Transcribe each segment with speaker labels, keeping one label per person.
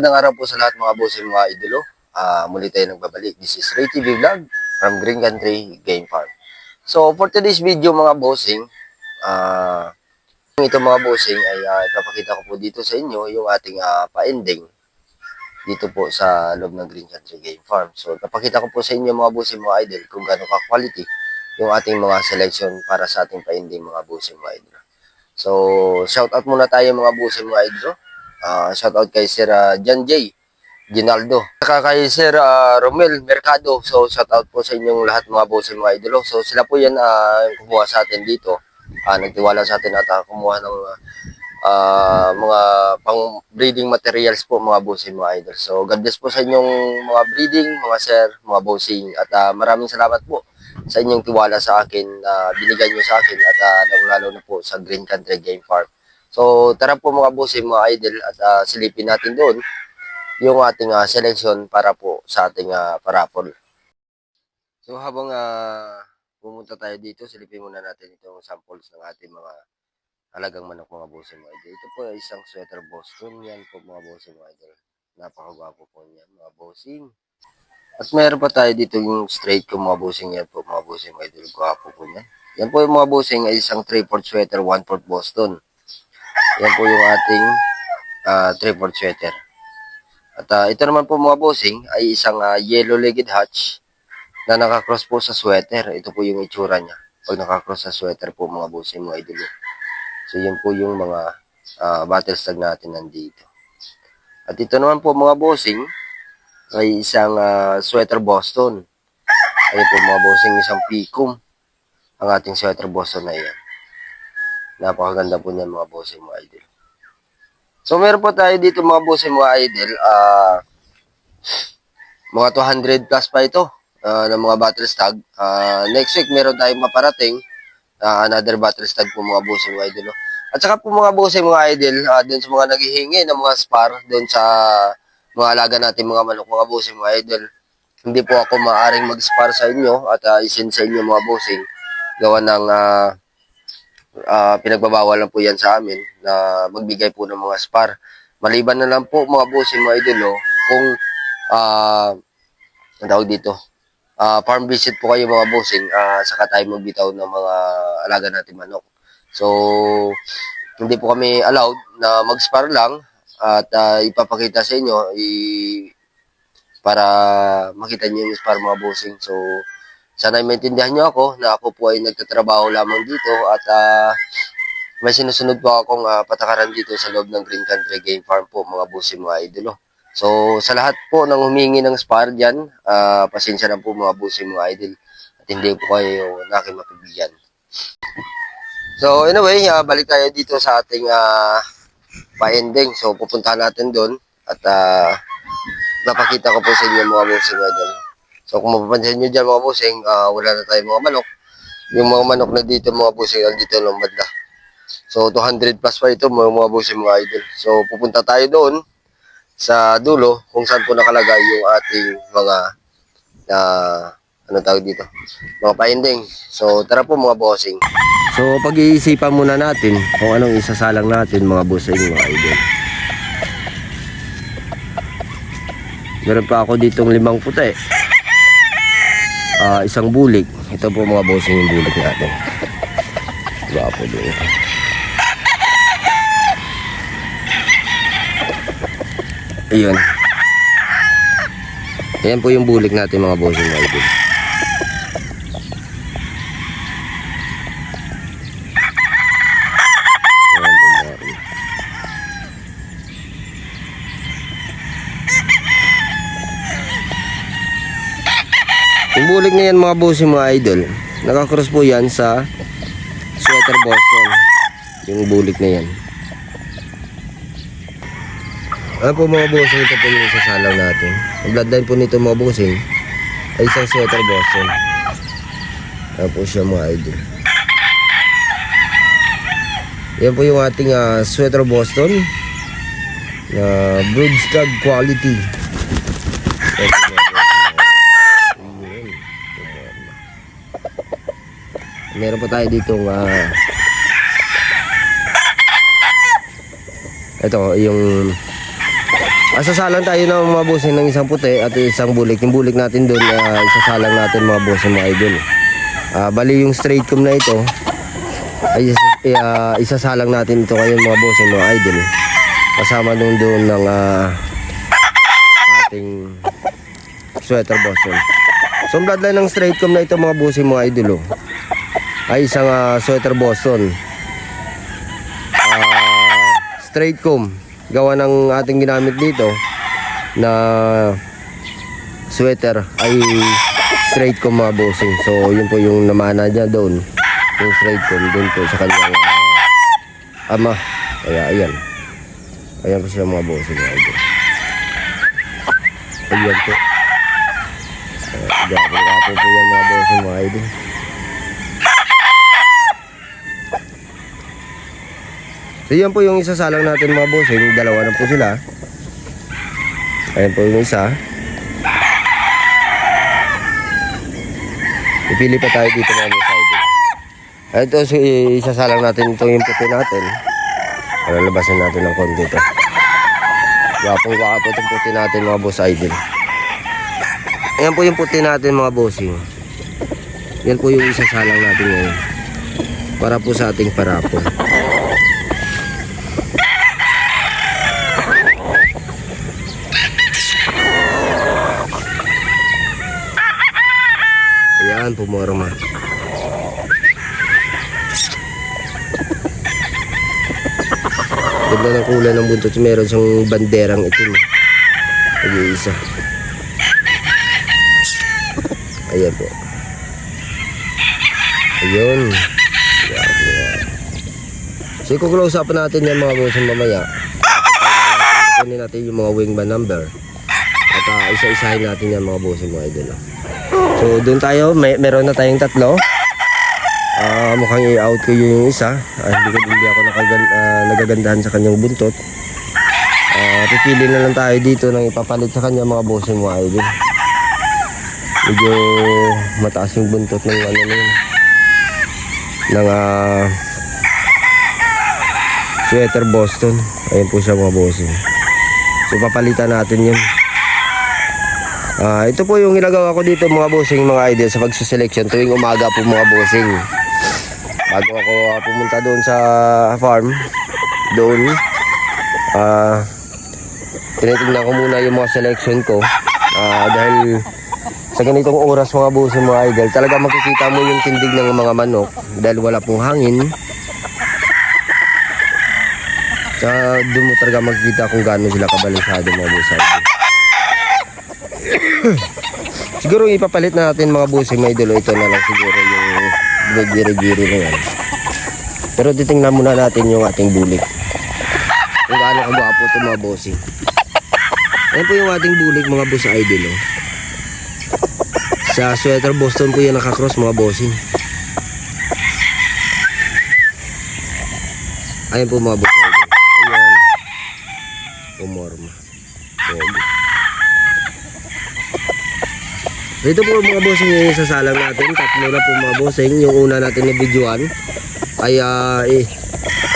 Speaker 1: Magandang araw po sa lahat mga bossing mga idolo. Ah, muli tayo nagbabalik. This is Ray TV Vlog from Green Country Game Farm. So, for today's video mga bossing, ah, ito mga bossing ay ah, ipapakita ko po dito sa inyo yung ating ah, pa-ending dito po sa loob ng Green Country Game Farm. So, ipapakita ko po sa inyo mga bossing mga idol kung gaano ka-quality yung ating mga selection para sa ating pa-ending mga bossing mga idol. So, shout out muna tayo mga bossing mga idol. Ah, shout out kay Sir John J. Ginaldo. Saka kay Sir ah, Romel Mercado. So, shout out po sa inyong lahat mga bossing mga idolo. So, sila po yan yung kumuha sa atin dito. Ah, nagtiwala sa atin at ah, kumuha ng ah, mga pang breeding materials po mga bossing mga idol. So, God bless po sa inyong mga breeding, mga sir, mga bossing. At ah, maraming salamat po sa inyong tiwala sa akin na binigay nyo sa akin at uh, lalo na po sa Green Country Game Farm. So, tara po mga bossing, mga idol at ah, silipin natin doon yung ating ah, selection para po sa ating uh, parapol. So, habang ah, pumunta tayo dito, silipin muna natin itong samples ng ating mga halagang manok mga bossing mga idol. Ito po ay isang sweater Boston. Yan po mga bossing mga idol. Napakagwapo po niyan mga bossing. At meron pa tayo dito yung straight ko mga bossing yan po mga bossing mga idol. Gwapo po niyan. Yan po yung mga bossing ay isang 3-4 sweater, 1-4 Boston. Yan po yung ating uh, 3-4 sweater. At ah, ito naman po mga bossing ay isang ah, yellow-legged hatch na nakakross po sa sweater. Ito po yung itsura niya. Pag nakakross sa sweater po mga bossing mga idol. So yan po yung mga uh, battle stag natin nandito. At ito naman po mga bossing ay isang ah, sweater Boston. Ayun po mga bossing isang picum ang ating sweater Boston na yan. Napakaganda po niyan mga bossing mga idol. So meron po tayo dito mga bossing mga idol. ah mga 200 plus pa ito ah, ng mga battle stag. Ah, next week meron tayong maparating ah, another battle stag po mga bossing mga idol. no? At saka po mga bossing mga idol, ah, doon sa mga naghihingi ng mga spar doon sa mga alaga natin mga manok mga bossing mga idol. Hindi po ako maaring mag-spar sa inyo at uh, isin sa inyo mga bossing. Gawa ng ah, ah, pinagbabawal lang po yan sa amin na magbigay po ng mga spar. Maliban na lang po mga bossing mga idol oh, kung ah ang tawag dito ah, farm visit po kayo mga bossing ah, saka tayo magbitaw ng mga alaga natin manok. So hindi po kami allowed na mag-spar lang at ah, ipapakita sa inyo i para makita niyo yung spar mga bossing. So sana maintindihan niyo ako na ako po ay nagtatrabaho lamang dito at ah, may sinusunod po akong ah, patakaran dito sa loob ng Green Country Game Farm po mga bossing mga idolo. So sa lahat po ng humingi ng spar dyan, ah, pasensya na po mga bossing mga idol at hindi po kayo nakin mapibigyan. So anyway, ah, balik tayo dito sa ating ah, pa-ending. So pupuntahan natin doon at ah, napakita ko po sa inyo mga bossing mga idol. So kung mapapansin nyo dyan mga bossing, ah, wala na tayong mga manok. Yung mga manok na dito mga bossing, nandito ng banda. So 200 plus pa ito mga, mga bossing mga idol. So pupunta tayo doon sa dulo kung saan po nakalagay yung ating mga uh, ano tawag dito mga pa-ending. So tara po mga bossing. So pag-iisipan muna natin kung anong isasalang natin mga bossing mga idol. Meron pa ako ditong limang puti. Ah, isang bulik. Ito po mga bossing yung bulik natin. Gwapo doon. Ayun. Ayan po yung bulik natin mga bossing mga idol. Ayan po mga idol. Na yan mga bossing mga idol. Nakakross po yan sa sweater Boston. Yung bulik na yan. Ano po mga bossing, ito po yung isasalaw natin. Ang bloodline po nito mga bossing ay isang sweater Boston. Ano po siya mga idol. Yan po yung ating ah, sweater Boston na broodstag quality. Ito mga bossing. Yun. Meron pa tayo ditong ah, ito yung Asasalang tayo ng mga bossing ng isang puti at isang bulik. Yung bulik natin doon, uh, isasalang natin mga bossing mga idol. Ah, bali yung straight comb na ito, ay uh, isasalang natin ito ngayon mga bossing mga idol. Kasama nung doon ng ah, ating sweater Boston. So bloodline ng straight comb na ito mga bossing mga idol oh, ay isang ah, sweater Boston. Ah, straight comb gawa ng ating ginamit dito na sweater ay straight comb mga bossing. So yun po yung namana niya doon. Yung straight comb doon po sa kanyang ah, ama. Kaya ayan. Ayan po siya mga bossing idol. Ayan po. Grabe nga po po yan mga bossing mga idol. So yan po yung isasalang natin mga bossing. Dalawa na po sila. Ayan po yung isa. Ipili pa tayo dito mga boss. Ito so, isasalang natin ito yung puti natin. Para labasan natin ng konti ito. Wapong wapo itong puti natin mga boss idol. Ayan po yung puti natin mga bossing. Yan po yung isasalang natin ngayon. Para po sa ating parapon. Ayan, pumorma. Ganda ng kulay ng buntot. Meron siyang banderang itim. Nag-iisa. Ayan po. Ayun. So, up natin yan mga boss mamaya. Kunin natin yung mga wingman number. At uh, isa-isahin natin yan mga boss mga idol. So, doon tayo. May, meron na tayong tatlo. Ah, mukhang i-out ko yung isa. Ah, hindi, ko, hindi ako nakagan, ah, nagagandahan sa kanyang buntot. Ah, pipili na lang tayo dito ng ipapalit sa kanya mga boss mga idol. Medyo mataas yung buntot ng ano na yun. Ng ah, sweater Boston. Ayun po siya mga bossing. So papalitan natin yun. Ah, ito po yung ginagawa ko dito mga bossing, mga idol sa pagsuselection tuwing umaga po mga bossing. Bago ako ah, pumunta doon sa farm, doon, ah, tinitingnan ko muna yung mga selection ko. Ah, dahil sa ganitong oras mga bossing, mga idol, talaga makikita mo yung tindig ng mga manok dahil wala pong hangin. Sa doon mo talaga makikita kung gaano sila kabalisado mga bossing. Siguro ipapalit na natin mga busing may idolo. Ito na lang siguro yung giri-giri na yan. Pero titingnan muna natin yung ating bulik. Kung gaano kagwapo ito mga bossing. Ayan po yung ating bulik mga boss idol. Oh. Sa sweater Boston po yan nakakross mga bossing. Ayan po mga boss idol. Ayan. Pumorma. Pogi. Dito po mga bossing yung sasalang natin. Tatlo na po mga bossing. Yung una natin na videoan ay ah, i-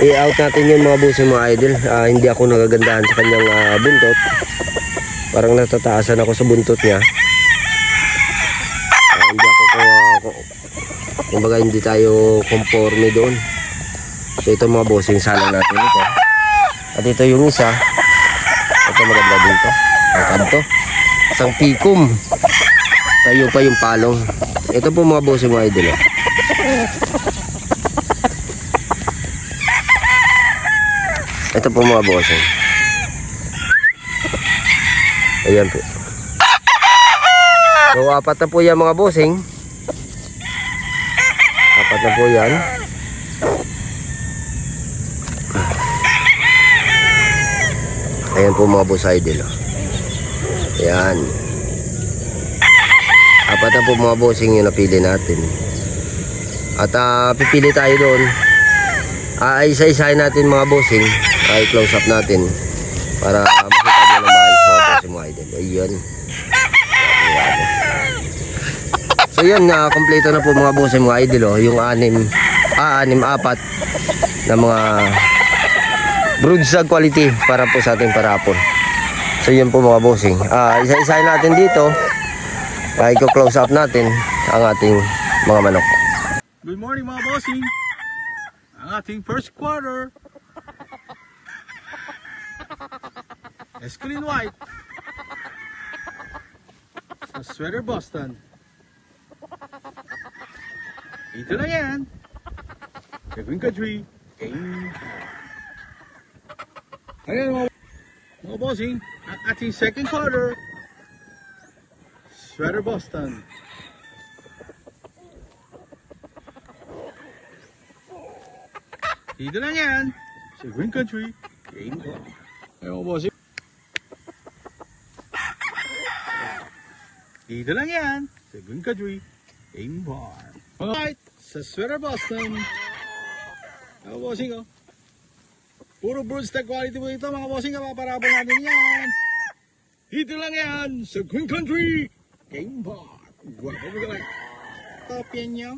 Speaker 1: i-out natin yung mga bossing mga idol. Ah, hindi ako nagagandahan sa kanyang ah, buntot. Parang natataasan ako sa buntot niya. Ah, hindi ako ko, ko- kumbaga hindi tayo conforme doon. So ito mga bossing salang natin ito. At ito yung isa. Ito maganda dito. Ang kanto. Isang pikum. Tayo pa yung palong. Ito po mga boss mga idol. oh. Ito po mga boss. oh. Ayan po. So apat na po yan mga bossing. Apat na po yan. Ayan po mga boss idol. oh. Ayan. Apat na po mga bossing yung napili natin. At ah, pipili tayo doon. Ah, isa-isahin natin mga bossing. Ay, close up natin. Para makita nyo na maayos mga mga idol. Ayun. So yun, na kompleto na po mga bossing mga idol. Oh. Yung anim, ah, anim, apat na mga brood sa quality para po sa ating parapon. So yun po mga bossing. Ah, isa-isahin natin dito. Ay close up natin ang ating mga manok.
Speaker 2: Good morning mga bossing. Ang ating first quarter. Escalin White. Sa Sweater Boston. Ito lang yan. The Green Country. Game. Ayan mga, mga bossing. Ang ating second quarter. Sweater Boston. Dito lang yan. Sa Green Country. Game ko. Mo, bossing. Dito lang yan. Sa Green Country. Game Farm. Alright. Sa Sweater Boston. Mo, bossing, oh. Puro broodstock quality po ito, mga bossing. Kapaparabol natin yan. Dito lang yan. Sa Green Country. Game Farm. Guwapo mo lang. Kopya nyo.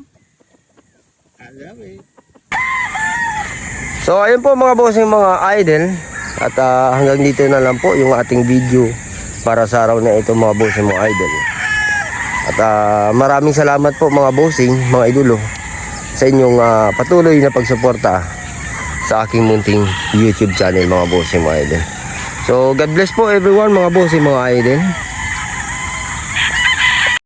Speaker 2: I love it.
Speaker 1: So ayun po mga bossing mga idol at ah, hanggang dito na lang po yung ating video para sa araw na ito mga bossing mga idol. At ah, maraming salamat po mga bossing, mga idolo sa inyong ah, patuloy na pagsuporta sa aking munting YouTube channel mga bossing mga idol. So God bless po everyone mga bossing mga idol.